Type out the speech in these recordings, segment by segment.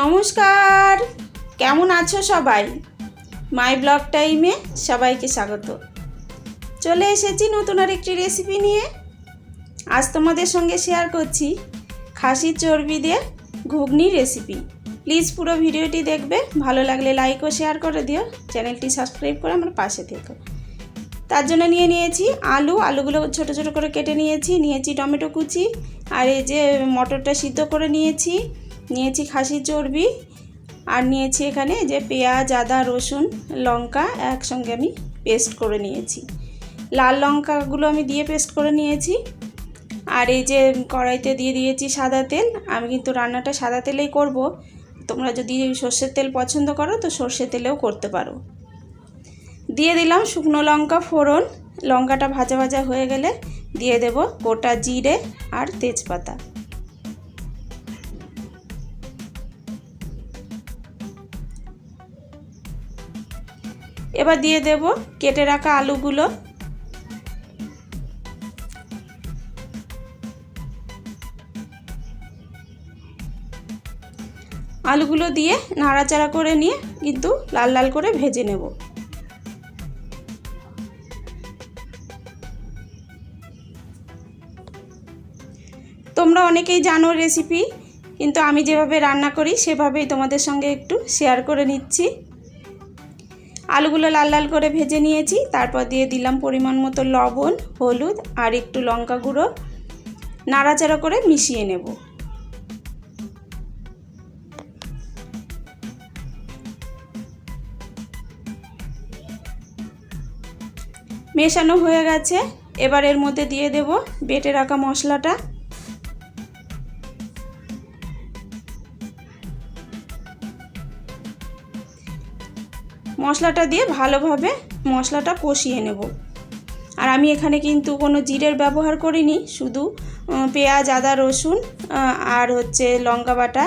নমস্কার। কেমন আছো সবাই? মাই ব্লগ টাইমে সবাইকে স্বাগত। চলে এসেছি নতুন আর একটি রেসিপি নিয়ে। আজ তোমাদের সঙ্গে শেয়ার করছি খাসির চর্বি দিয়ে ঘুগনি রেসিপি প্লিজ পুরো ভিডিওটি দেখবে। ভালো লাগলে লাইক ও শেয়ার করে দিও। চ্যানেলটি সাবস্ক্রাইব করে আমার পাশে থেকো। তার জন্য নিয়ে নিয়েছি আলু। আলুগুলো ছোট ছোট করে কেটে নিয়েছি। নিয়েছি টমেটো কুচি। আর এই যে মটরটা সিদ্ধ করে নিয়েছি। নিয়েছি খাসির চর্বি আর নিয়েছি এখানে যে পেঁয়াজ, আদা, রসুন, লঙ্কা একসঙ্গে আমি পেস্ট করে নিয়েছি। লাল লঙ্কাগুলো আমি দিয়ে পেস্ট করে নিয়েছি। আর এই যে কড়াইতে দিয়ে দিয়েছি সাদা তেল, আমি কিন্তু রান্নাটা সাদা তেলেই করব। তোমরা যদি সর্ষের তেল পছন্দ করো তো সর্ষের তেলেও করতে পারো। দিয়ে দিলাম শুকনো লঙ্কা ফোড়ন। লঙ্কাটা ভাজা ভাজা হয়ে গেলে দিয়ে দেব গোটা জিরে আর তেজপাতা। এবার দিয়ে দেব কেটে রাখা আলুগুলো। আলুগুলো দিয়ে নাড়াচাড়া করে নিয়ে কিন্তু লাল লাল করে ভেজে নেব। তোমরা অনেকেই জানো রেসিপি কিন্তু আমি যেভাবে রান্না করি, সেভাবেই তোমাদের সঙ্গে একটু শেয়ার করে নিচ্ছি। আলুগুলো লাল লাল করে ভেজে নিয়েছি। তারপর দিয়ে দিলাম পরিমাণ মতো লবণ, হলুদ আর একটু লঙ্কা গুঁড়ো। নাড়াচাড়া করে মিশিয়ে নেব। মেশানো হয়ে গেছে। এবার এর মধ্যে দিয়ে দেব বেটে রাখা মশলাটা। মশলাটা দিয়ে ভালোভাবে মশলাটা কষিয়ে নেব। আর আমি এখানে কিন্তু কোনো জিরের ব্যবহার করিনি, শুধু পেঁয়াজ, আদা, রসুন আর হচ্ছে লঙ্কা বাটা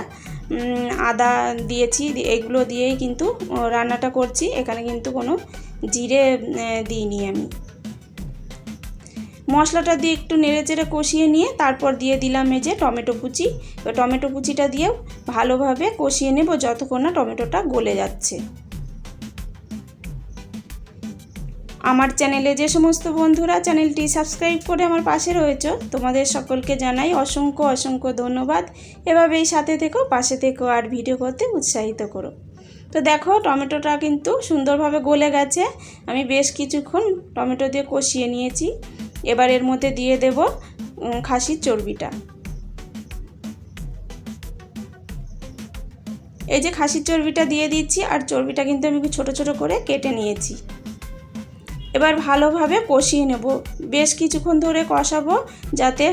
আদা দিয়েছি এগুলো দিয়েই কিন্তু রান্নাটা করছি। এখানে কিন্তু কোনো জিরে দিইনি আমি। মশলাটা দিয়ে একটু নেড়ে চেড়ে কষিয়ে নিয়ে তারপর দিয়ে দিলাম এই যে টমেটো কুচি। টমেটো কুচিটা দিয়েও ভালোভাবে কষিয়ে নেব যতক্ষণ না টমেটোটা গলে যাচ্ছে। আমার চ্যানেলে যে সমস্ত বন্ধুরা চ্যানেলটি সাবস্ক্রাইব করে আমার পাশে রয়েছে, তোমাদের সকলকে জানাই অসংখ্য অসংখ্য ধন্যবাদ। এভাবেই সাথে থেকো, পাশে থেকো আর ভিডিও করতে উৎসাহিত করো। তো দেখো, টমেটোটা কিন্তু সুন্দরভাবে গলে গেছে। আমি বেশ কিছুক্ষণ টমেটো দিয়ে কষিয়ে নিয়েছি। এবার এর মধ্যে দিয়ে দেব খাসির চর্বিটা। এই যে খাসির চর্বিটা দিয়ে দিচ্ছি, আর চর্বিটা কিন্তু আমি ছোট ছোট করে কেটে নিয়েছি। এবার ভালোভাবে কষিয়ে নেব। বেশ কিছুক্ষণ ধরে কষাবো যাতে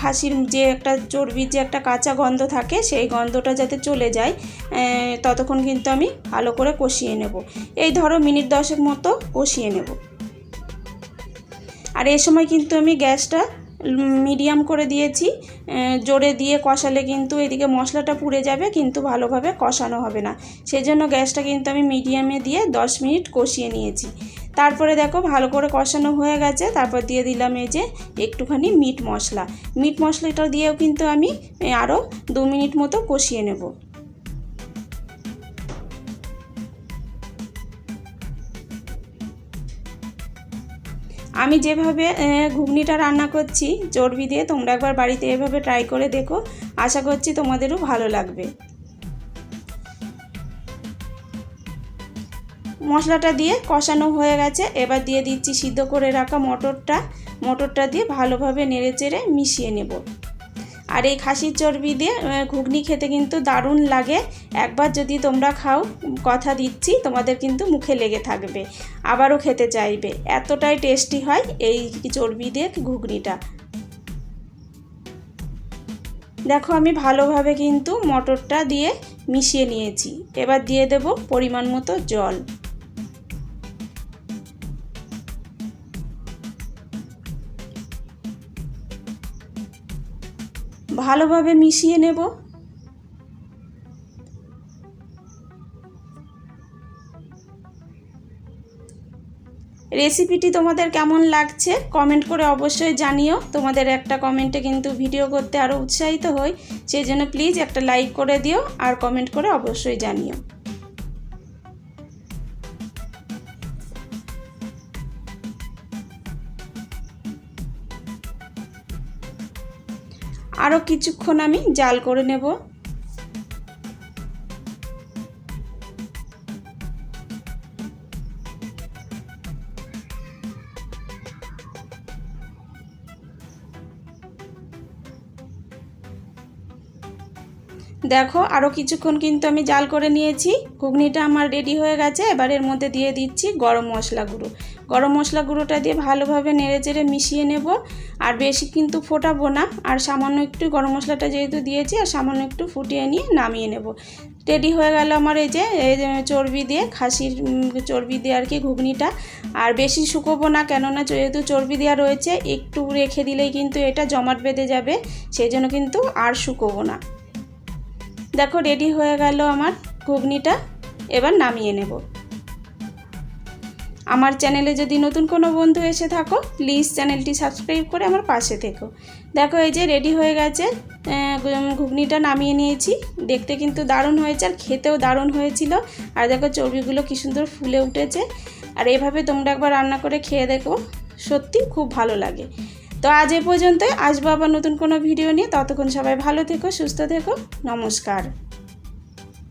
খাসির যে একটা চর্বির যে একটা কাঁচা গন্ধ থাকে সেই গন্ধটা যাতে চলে যায় ততক্ষণ কিন্তু আমি ভালো করে কষিয়ে নেব। এই ধরো মিনিট দশেক মতো কষিয়ে নেব। আর এই সময় কিন্তু আমি গ্যাসটা মিডিয়াম করে দিয়েছি জোরে দিয়ে কষালে কিন্তু এদিকে মশলাটা পুড়ে যাবে, কিন্তু ভালোভাবে কষানো হবে না। সেজন্য গ্যাসটা কিন্তু আমি মিডিয়ামে দিয়ে 10 মিনিট কষিয়ে নিয়েছি। তারপরে দেখো ভালো করে কষানো হয়ে গেছে, তারপর দিয়ে দিলাম এই যে একটুখানি মিট মশলা। মিট মশলাটা দিয়েও কিন্তু আমি আরও দু মিনিট মতো কষিয়ে নেব। আমি যেভাবে ঘুগনিটা রান্না করছি, চর্বি দিয়ে তোমরা একবার বাড়িতে এভাবে ট্রাই করে দেখো। আশা করছি তোমাদেরও ভালো লাগবে। মশলাটা দিয়ে কষানো হয়ে গেছে। এবার দিয়ে দিচ্ছি সিদ্ধ করে রাখা মটরটা। মটরটা দিয়ে ভালোভাবে নেড়ে চেড়ে মিশিয়ে নেব। আর এই খাসির চর্বি দিয়ে ঘুগনি খেতে কিন্তু দারুণ লাগে। একবার যদি তোমরা খাও, কথা দিচ্ছি, তোমাদের কিন্তু মুখে লেগে থাকবে। আবারও খেতে চাইবে। এতটাই টেস্টি হয় এই চর্বি দিয়ে ঘুগনিটা। দেখো, আমি ভালোভাবে কিন্তু মটরটা দিয়ে মিশিয়ে নিয়েছি। এবার দিয়ে দেব পরিমাণ মতো জল। ভালোভাবে মিশিয়ে নেব। রেসিপিটি তোমাদের কেমন লাগছে কমেন্ট করে অবশ্যই জানিও। তোমাদের একটা কমেন্টে কিন্তু ভিডিও করতে আরও উৎসাহিত হই। সেই জন্য প্লিজ একটা লাইক করে দিও আর কমেন্ট করে অবশ্যই জানিও। আরও কিছুক্ষণ আমি জাল করে নেব। দেখো আরও কিছুক্ষণ কিন্তু আমি জাল করে নিয়েছি। ঘুগনিটা আমার রেডি হয়ে গেছে। এবার এর মধ্যে দিয়ে দিচ্ছি গরম মশলা গুঁড়ো গরম মশলা গুঁড়োটা দিয়ে ভালোভাবে নেড়ে চেড়ে মিশিয়ে নেব। আর বেশি কিন্তু ফোটাবো না। আর সামান্য একটু গরম মশলাটা যেহেতু দিয়েছি, আর সামান্য একটু ফুটিয়ে নিয়ে নামিয়ে নেব। রেডি হয়ে গেল আমার এই যে চর্বি দিয়ে, খাসির চর্বি দিয়ে আর কি ঘুগনিটা। আর বেশি শুকোবো না, কেননা যেহেতু চর্বি দেওয়া রয়েছে, একটু রেখে দিলেই কিন্তু এটা জমাট বেঁধে যাবে সেই জন্য কিন্তু আর শুকোবো না। দেখো, রেডি হয়ে গেল আমার ঘুগনিটা। এবার নামিয়ে নেব। আমার চ্যানেলে যদি নতুন কোনো বন্ধু এসে থাকো প্লিজ চ্যানেলটি সাবস্ক্রাইব করে আমার পাশে থেকো। দেখো, এই যে রেডি হয়ে গেছে। ঘুগনিটা নামিয়ে নিয়েছি। দেখতে কিন্তু দারুণ হয়েছে আর খেতেও দারুণ হয়েছিল। আর দেখো, চর্বিগুলো কী সুন্দর ফুলে উঠেছে। আর এভাবে তোমরা একবার রান্না করে খেয়ে দেখো। সত্যি খুব ভালো লাগে। তো আজ এ পর্যন্ত আসব আবার নতুন কোনো ভিডিও নিয়ে। ততক্ষণ সবাই ভালো থেকো, সুস্থ থেকো। নমস্কার।